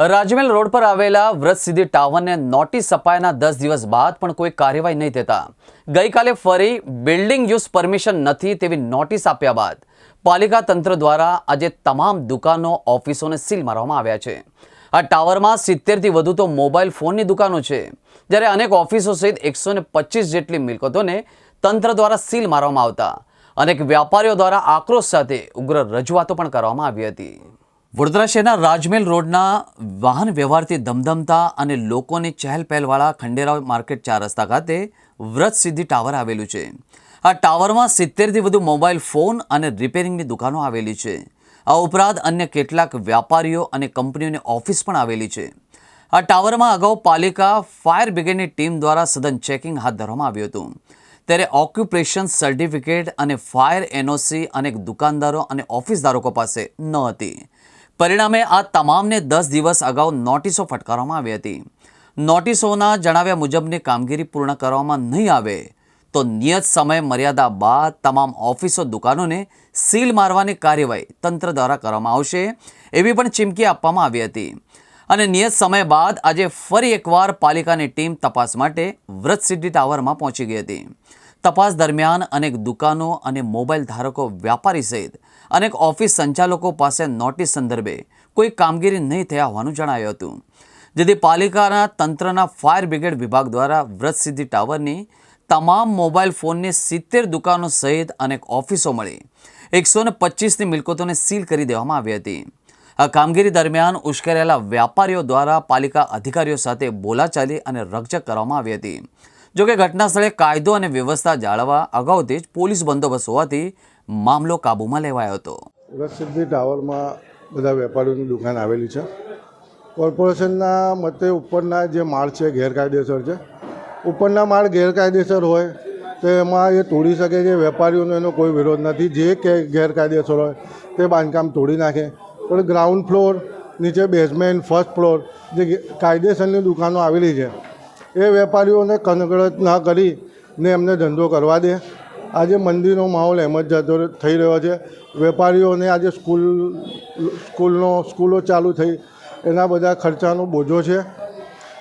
રાજમહેલ road પર આવેલા વ્રત સિદ્ધિ ટાવરને નોટિસ અપાયાના દસ દિવસ બાદ પણ કોઈ કાર્યવાહી નહીં થતા. ગઈકાલે ફરી બિલ્ડિંગ યુઝ પરમિશન નથી તેવી નોટિસ આપ્યા બાદ પાલિકા તંત્ર દ્વારા આજે તમામ દુકાનો, ઓફિસોને સીલ મારવામાં આવ્યા છે. આ ટાવરમાં સિત્તેરથી વધુ તો મોબાઈલ ફોનની દુકાનો છે. જ્યારે અનેક ઓફિસો સહિત એકસો જેટલી મિલકતોને તંત્ર દ્વારા સીલ મારવામાં આવતા. અનેક વ્યાપારીઓ દ્વારા આક્રોશ સાથે ઉગ્ર રજૂઆતો પણ કરવામાં આવી હતી. વડોદરા શહેરના રાજમહેલ રોડના વાહન વ્યવહારથી ધમધમતા અને લોકોની ચહેલ પહેલવાળા ખંડેરાવ માર્કેટ ચાર રસ્તા ખાતે વ્રત સિદ્ધિ ટાવર આવેલું છે. આ ટાવરમાં સિત્તેરથી વધુ મોબાઈલ ફોન અને રિપેરિંગની દુકાનો આવેલી છે. આ ઉપરાંત અન્ય કેટલાક વ્યાપારીઓ અને કંપનીઓની ઓફિસ પણ આવેલી છે. આ ટાવરમાં અગાઉ પાલિકા ફાયર બ્રિગેડની ટીમ દ્વારા સઘન ચેકિંગ હાથ ધરવામાં આવ્યું હતું. ત્યારે ઓક્યુપેશન સર્ટિફિકેટ અને ફાયર એનઓસી અનેક દુકાનદારો અને ઓફિસ ધારકો પાસે ન હતી. પરિણામે આ તમામને દસ દિવસ અગાઉ નોટિસો ફટકારવામાં આવી હતી. નોટિસોના જણાવ્યા મુજબની કામગીરી પૂર્ણ કરવામાં નહીં આવે તો નિયત સમય મર્યાદા બાદ તમામ ઓફિસો દુકાનોને સીલ મારવાની કાર્યવાહી તંત્ર દ્વારા કરવામાં આવશે એવી પણ ચીમકી આપવામાં આવી હતી. અને નિયત સમય બાદ આજે ફરી એકવાર પાલિકાની ટીમ તપાસ માટે વ્રત સિદ્ધિ ટાવરમાં પહોંચી ગઈ હતી. તપાસ દરમિયાન અનેક દુકાનો અને મોબાઈલ ધારકો વ્યાપારી સહિત અનેક ઓફિસ સંચાલકો પાસે નોટિસ સંદર્ભે કોઈ કામગીરી નહીં થયા હોવાનું જણાવ્યું હતું. જેથી પાલિકાના તંત્રના ફાયર બ્રિગેડ વિભાગ દ્વારા વ્રત સિદ્ધિ ટાવરની તમામ મોબાઈલ ફોનની સિત્તેર દુકાનો સહિત અનેક ઓફિસો મળી એકસો ને પચીસની મિલકતોને સીલ કરી દેવામાં આવી હતી. આ કામગીરી દરમિયાન ઉશ્કેરાયેલા વ્યાપારીઓ દ્વારા પાલિકા અધિકારીઓ સાથે બોલાચાલી અને રકઝક કરવામાં આવી હતી. જોકે ઘટના સ્થળે કાયદો અને વ્યવસ્થા જાળવવા અગાઉથી જ પોલીસ બંદોબસ્ત હોવાથી મામલો કાબૂમાં લેવાયો હતો. રસસિદ્ધિ ટાવરમાં બધા વેપારીઓની દુકાન આવેલી છે. કોર્પોરેશનના મતે ઉપરના જે માળ છે ગેરકાયદેસર છે. ઉપરના માળ ગેરકાયદેસર હોય તો એમાં એ તોડી શકે છે, વેપારીઓનો એનો કોઈ વિરોધ નથી. જે કે ગેરકાયદેસર હોય તે બાંધકામ તોડી નાખે. પણ ગ્રાઉન્ડ ફ્લોર, નીચે બેઝમેન્ટ ફર્સ્ટ ફ્લોર જે કાયદેસરની દુકાનો આવેલી છે એ વેપારીઓને કનગળત ના કરી ને એમને ધંધો કરવા દે. આજે મંદિરનો માહોલ એમ જ જતો થઈ રહ્યો છે. વેપારીઓને આજે સ્કૂલ, સ્કૂલનો, સ્કૂલો ચાલુ થઈ. એના બધા ખર્ચાનો બોજો છે.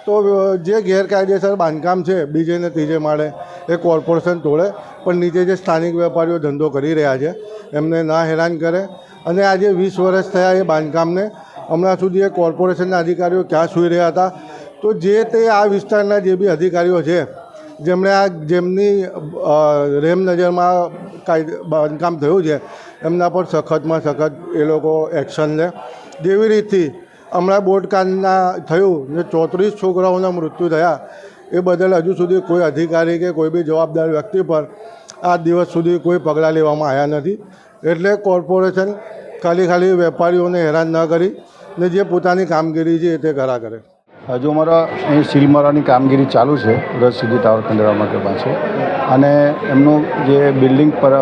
તો જે ગેરકાયદેસર બાંધકામ છે, બીજે ને ત્રીજે માળે એ કોર્પોરેશન તોડે. પણ નીચે જે સ્થાનિક વેપારીઓ ધંધો કરી રહ્યા છે, એમને ના હેરાન કરે. અને આજે વીસ વર્ષ થયા એ બાંધકામને. હમણાં સુધી એ કોર્પોરેશનના અધિકારીઓ ક્યાં સૂઈ રહ્યા હતા? તો જે તે આ વિસ્તારના જે બી અધિકારીઓ છે, જેમણે આ જેમની રેમ નજરમાં કાયદે, બાંધકામ થયું છે, એમના પર સખતમાં સખત એ લોકો એક્શન લે. જેવી રીતથી હમણાં બોટકાંડના થયું ને ચોત્રીસ છોકરાઓના મૃત્યુ થયા, એ બદલ હજુ સુધી કોઈ અધિકારી કે કોઈ બી જવાબદાર વ્યક્તિ પર આ દિવસ સુધી કોઈ પગલાં લેવામાં આવ્યા નથી. એટલે કોર્પોરેશન ખાલી ખાલી વેપારીઓને હેરાન ન કરી ને જે પોતાની કામગીરી છે તે કરા કરે. હજુ અમારા અહીં સીલ મારવાની કામગીરી ચાલુ છે, રસ સિદ્ધિ ટાવર ખંડેરા માટે પાસે. અને એમનું જે બિલ્ડિંગ પર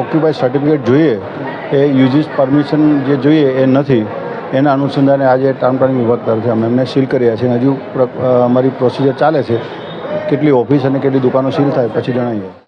ઓક્યુપાઈ સર્ટિફિકેટ જોઈએ, એ યુજીસ પરમિશન જે જોઈએ એ નથી, એના અનુસંધાને આજે ટાઉન પ્લાનિંગ વિભાગ તરફથી અમે એમને સીલ કર્યા છે. અને હજુ અમારી પ્રોસિજર ચાલે છે, કેટલી ઓફિસ અને કેટલી દુકાનો સીલ થાય પછી જણાવીએ.